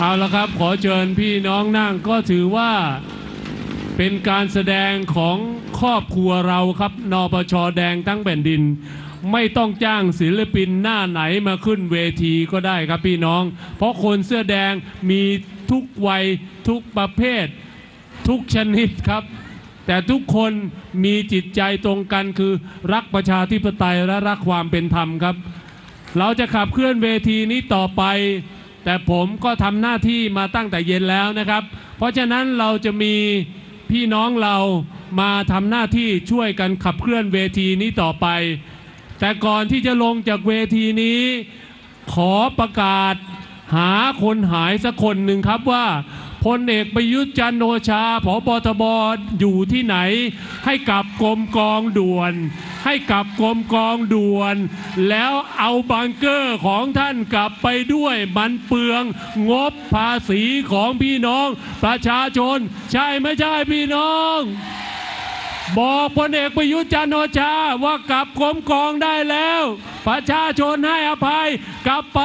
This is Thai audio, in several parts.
เอาละครับขอเชิญพี่น้องนั่งก็ถือว่าเป็นการแสดงของครอบครัวเราครับนปชแดงทั้งแผ่นดิน ไม่ต้องจ้างศิลปินหน้าไหนมาขึ้นเวทีก็ได้ครับพี่น้อง เพราะคนเสื้อแดงมีทุกวัยทุกประเภท ทุกชนิดครับ แต่ทุกคนมีจิตใจตรงกันคือรักประชาธิปไตยและรักความเป็นธรรมครับ เราจะขับเคลื่อนเวทีนี้ต่อไป แต่ผมก็ทำหน้าที่มาตั้งแต่เย็นแล้วนะครับ เพราะฉะนั้นเราจะมีพี่น้องเรามาทำหน้าที่ช่วยกันขับเคลื่อนเวทีนี้ต่อไป แต่ก่อนที่จะลงจากเวทีนี้ ขอประกาศหาคนหายสักคนหนึ่งครับว่า พลเอกประยุทธ์จันทร์โอชาผบทบอยู่ที่ไหน ให้กลับกรมกองด่วน ให้กลับกรมกองด่วน แล้วเอาบังเกอร์ของท่านกลับไปด้วยมันเปลืองงบภาษีของพี่น้อง ประชาชน ใช่ไม่ใช่พี่น้อง บอกพลเอกประยุทธ์จันโอชาว่ากลับกรมกองได้แล้ว ประชาชนให้อภัย กลับไป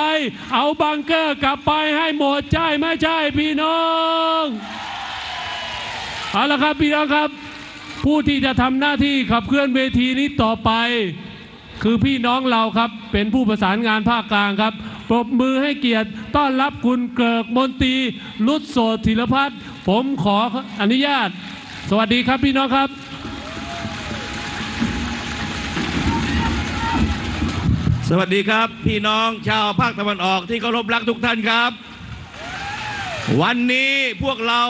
เอาบังเกอร์กลับไปให้หมดใช่ไม่ใช่พี่น้องเอาละครับพี่น้องครับ ผู้ที่จะทำหน้าที่ขับเคลื่อนเวทีนี้ต่อไป คือพี่น้องเราครับเป็นผู้ประสานงานภาคกลางครับปรบมือให้เกียรติต้อนรับคุณเกิกมนตรีรุดโสดธีรพัฒน์ผมขออนุญาต สวัสดีครับพี่น้องครับ สวัสดีครับ พี่น้องชาวภาคตะวันออกที่เคารพรักทุกท่านครับ วันนี้พวกเรา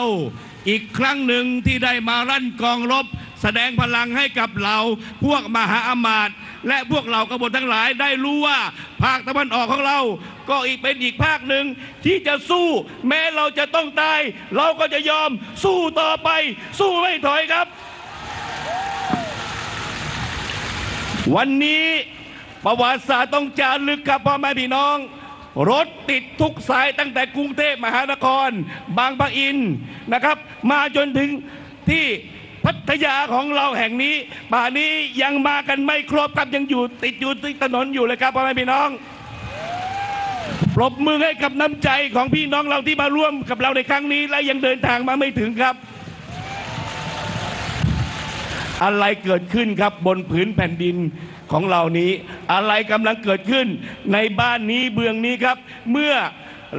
อีกครั้งหนึ่งที่ได้มารั่นกองรบ แสดงพลังให้กับเราพวกมหาอำมาตย์และพวกเรากบฏทั้งหลายได้รู้ว่า ภาคตะวันออกของเรา ก็อีกเป็นอีกภาคหนึ่งที่จะสู้ แม้เราจะต้องตาย เราก็จะยอมสู้ต่อไป สู้ไม่ถอยครับ วันนี้ ประวัติศาสตร์ต้องจารึกครับพ่อแม่พี่น้อง รถติดทุกสายตั้งแต่กรุงเทพมหานคร บางปะอินนะครับ มาจนถึงที่พัทยาของเราแห่งนี้ป่านนี้ยังมากันไม่ครบครับยังอยู่ติดอยู่ที่ถนนอยู่เลยครับพ่อแม่พี่น้องปรบมือให้กับน้ำใจของพี่น้องเราที่มาร่วมกับเราในครั้งนี้และยังเดินทางมาไม่ถึงครับ อะไรเกิดขึ้นครับบนผืนแผ่นดินของเรานี้ อะไรกำลังเกิดขึ้นในบ้านนี้เบืองนี้ครับ เมื่อ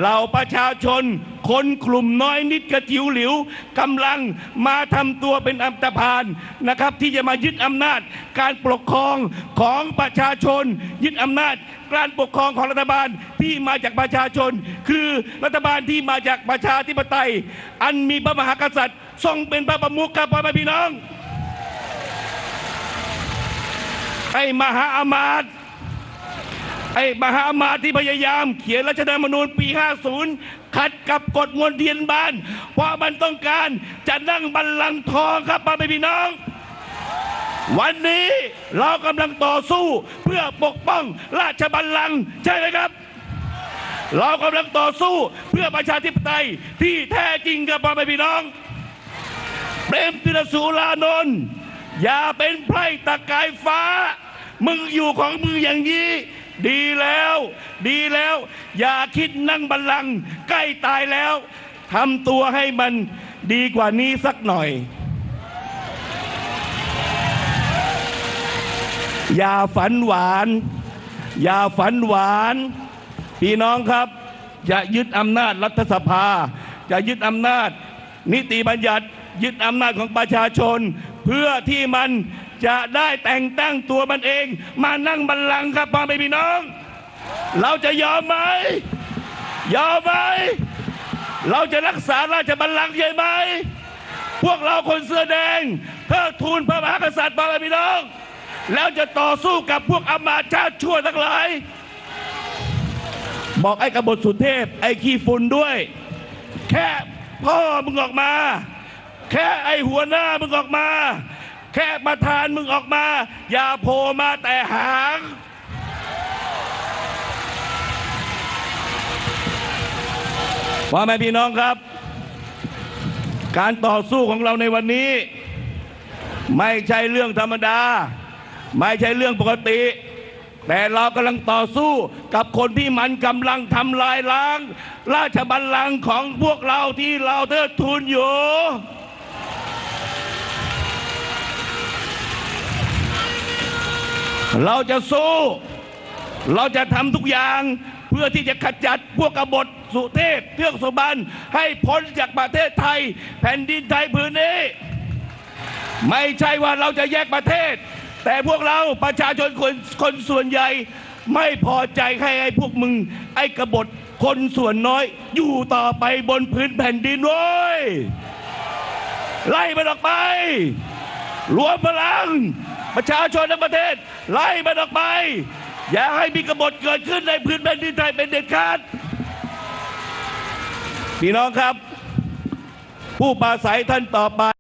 เราประชาชน คนกลุ่มน้อยนิดกระจิ๋วหลิวกำลังมาทำตัวเป็นอัมตพานนะครับ ที่จะมายึดอำนาจการปกครองของประชาชน ยึดอำนาจการปกครองของรัฐบาลที่มาจากประชาชน คือรัฐบาลที่มาจากประชาธิปไตย อันมีพระมหากษัตริย์ ทรงเป็นพระประมุขครับพ่อแม่พี่น้อง ไอ้มหาอำมาตย์ไอ้มหาอำมาตย์ที่พยายาม เขียนรัฐธรรมนูญปี 50 ขัดกับกฎมวลเทียนบาน เพราะมันต้องการจะนั่งบัลลังก์ทองครับพ่อแม่พี่น้อง วันนี้เรากำลังต่อสู้เพื่อปกป้องราชบัลลังก์ใช่ไหมครับเรากำลังต่อสู้เพื่อประชาธิปไตยที่แท้จริงครับพ่อแม่พี่น้องเปรมติรสุรานนท์อย่าเป็นไพร่ตะกายฟ้า มึงอยู่ของมึงอย่างนี้ ดีแล้ว ดีแล้ว อย่าคิดนั่งบัลลังก์ใกล้ตายแล้วทำตัวให้มันดีกว่านี้สักหน่อย อย่าฝันหวาน อย่าฝันหวาน พี่น้องครับ อย่ายึดอำนาจรัฐสภาอย่ายึดอำนาจ นิติบัญญัติ ยึดอำนาจของประชาชน เพื่อที่มัน จะได้แต่งตั้งตัวมันเอง มานั่งบัลลังก์ครับพ่อแม่พี่น้อง เราจะยอมไหมยอมไหมเราจะรักษาราชบัลลังก์ใช่ไหมพวกเราคนเสื้อแดงเทิดทูนพระมหากษัตริย์พ่อแม่พี่น้อง แล้วจะต่อสู้กับพวกอำมาตย์ชาติชั่วทั้งหลายบอกไอ้กบฏสุเทพ ไอ้ขี้ฝุ่นด้วย แค่พ่อมึงออกมา แค่ไอ้หัวหน้ามึงออกมา แค่ประธานมึงออกมา อย่าโผล่มาแต่หางพ่อแม่พี่น้องครับ การต่อสู้ของเราในวันนี้ ไม่ใช่เรื่องธรรมดา ไม่ใช่เรื่องปกติ แต่เรากำลังต่อสู้กับคนที่มันกำลังทำลายล้าง ราชบัลลังก์ของพวกเราที่เราเทิดทูนอยู่ เราจะสู้ เราจะทำทุกอย่างเพื่อที่จะขจัดพวกกบฏสุเทพเทือกสุบรรณให้พ้นจากประเทศไทย แผ่นดินไทยพื้นนี้ ไม่ใช่ว่าเราจะแยกประเทศ แต่พวกเราประชาชนคนคนส่วนใหญ่ไม่พอใจให้ไอ้พวกมึง ไอ้กบฏคนส่วนน้อย อยู่ต่อไปบนพื้นแผ่นดินเว้ยไล่มันออกไป รวมพลัง ประชาชนทั้งประเทศ ไล่มันออกไป อย่าให้มีกบฏเกิดขึ้นในพื้นแผ่นดินไทยเป็นเด็ดขาดพี่น้องครับ ผู้ปราศัยท่านต่อไป